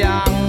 Yeah.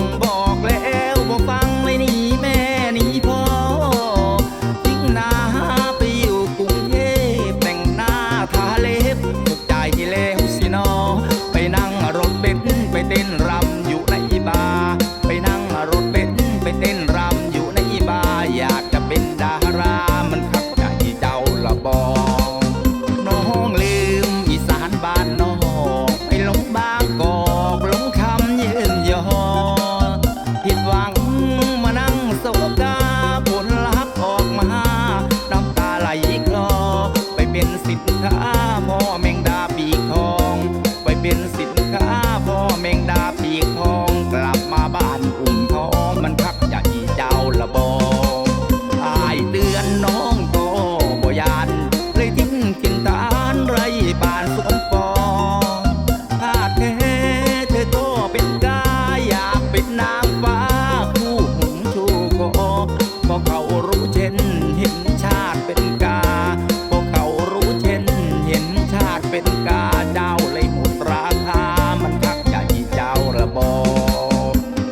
เป็นกาเจ้าเลยหมดราคา มันพักอย่าที่เจ้าระบอ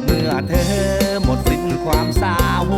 เมื่อเธอหมดสิ้นความสาว